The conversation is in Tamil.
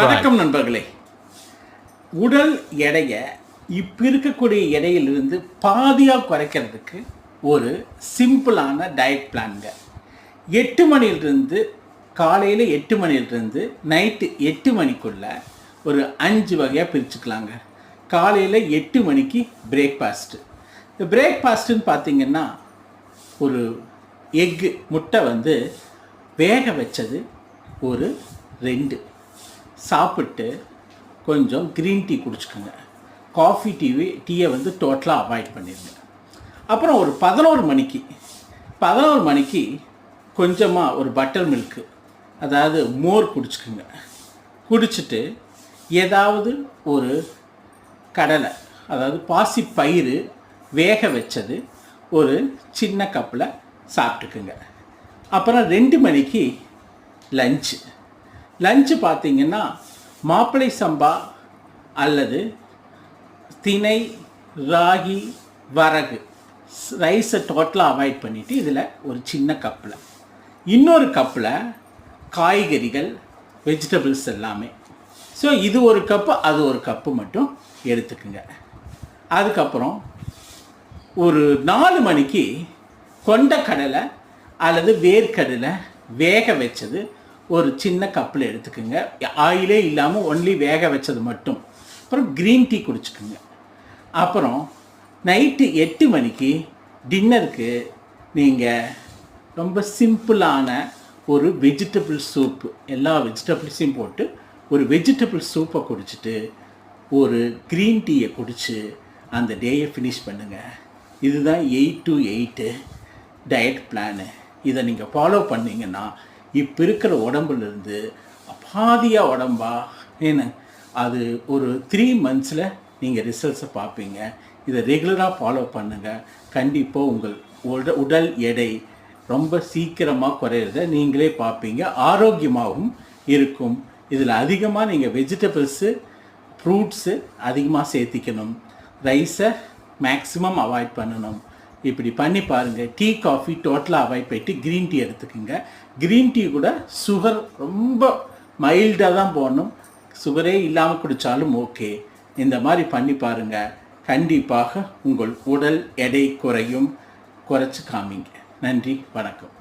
வணக்கம் நண்பர்களே. உடல் எடையை இப்போ இருக்கக்கூடிய எடையிலிருந்து பாதியாக குறைக்கிறதுக்கு ஒரு சிம்பிளான டயட் பிளான்ங்க எட்டு மணிலிருந்து காலையில் எட்டு மணிலிருந்து நைட்டு எட்டு மணிக்குள்ள ஒரு அஞ்சு வகையாக பிரிச்சுக்கலாங்க. காலையில் எட்டு மணிக்கு பிரேக்ஃபாஸ்ட்டு இந்த பிரேக்ஃபாஸ்ட்டுன்னு பார்த்தீங்கன்னா ஒரு எக்கு முட்டை வந்து வேக வச்சது ஒரு ரெண்டு. சாப்பிட்டு கொஞ்சம் க்ரீன் டீ குடிச்சுக்கோங்க. காஃபி டீ டீயை வந்து டோட்டலாக அவாய்ட் பண்ணிடுங்க அப்புறம் ஒரு பதினோரு மணிக்கு பதினோரு மணிக்கு கொஞ்சமாக ஒரு பட்டர் மில்க்கு அதாவது மோர் குடிச்சுக்குங்க. குடிச்சிட்டு ஏதாவது ஒரு கடலை அதாவது பாசி பயிறு வேக வச்சது ஒரு சின்ன கப்பில் சாப்பிட்டுக்குங்க. அப்புறம் ரெண்டு மணிக்கு லஞ்சு லஞ்சு பார்த்தீங்கன்னா மாப்பிளை சம்பா அல்லது திணை ராகி வரகு. ரைஸை டோட்டலாக அவாய்ட் பண்ணிவிட்டு இதில் ஒரு சின்ன கப்பில். இன்னொரு கப்பில் காய்கறிகள் வெஜிடபிள்ஸ் எல்லாமே. ஸோ இது ஒரு கப்பு அது ஒரு கப்பு மட்டும் எடுத்துக்குங்க. அதுக்கப்புறம் ஒரு நாலு மணிக்கு கொண்ட கடலை அல்லது வேர்க்கடலை வேக வச்சது ஒரு சின்ன கப்பில் எடுத்துக்கோங்க. ஆயிலே இல்லாமல் ஒன்லி வேக வச்சது மட்டும். அப்புறம் க்ரீன் டீ குடிச்சுக்குங்க. அப்புறம் நைட்டு எட்டு மணிக்கு டின்னருக்கு நீங்கள் ரொம்ப சிம்பிளான ஒரு வெஜிடபிள் சூப்பு எல்லா வெஜிடபிள்ஸையும் போட்டு ஒரு வெஜிடபிள் சூப்பை குடிச்சிட்டு ஒரு க்ரீன் டீயை குடித்து அந்த டேயை ஃபினிஷ் பண்ணுங்கள் இதுதான் eight to eight diet plan இதை நீங்கள் ஃபாலோ பண்ணீங்கன்னா இப்போ இருக்கிற உடம்புலேருந்து பாதியாக உடம்பா? என்ன அது ஒரு த்ரீ மந்த்ஸில் நீங்கள் ரிசல்ட்ஸை பார்ப்பீங்க இதை ரெகுலராக ஃபாலோ பண்ணுங்கள் கண்டிப்பாக உங்கள் உட உடல் எடை ரொம்ப சீக்கிரமாக குறையிறத நீங்களே பார்ப்பீங்க ஆரோக்கியமாகவும் இருக்கும். இதில் அதிகமாக நீங்கள் வெஜிடபிள்ஸு ஃப்ரூட்ஸு அதிகமாக சேர்த்திக்கணும். ரைஸை மேக்ஸிமம் அவாய்ட் பண்ணணும். இப்படி பண்ணி பாருங்கள் டீ காஃபி டோட்டலாக அவாய்ட் பண்ணிட்டு க்ரீன் டீ எடுத்துக்கோங்க. க்ரீன் டீ கூட சுகர் ரொம்ப மைல்டாக தான் போடணும். சுகரே இல்லாமல் குடித்தாலும் ஓகே இந்த மாதிரி பண்ணி பாருங்கள் கண்டிப்பாக உங்கள் உடல் எடை குறையும். குறைச்சி காமிங்க. நன்றி வணக்கம்.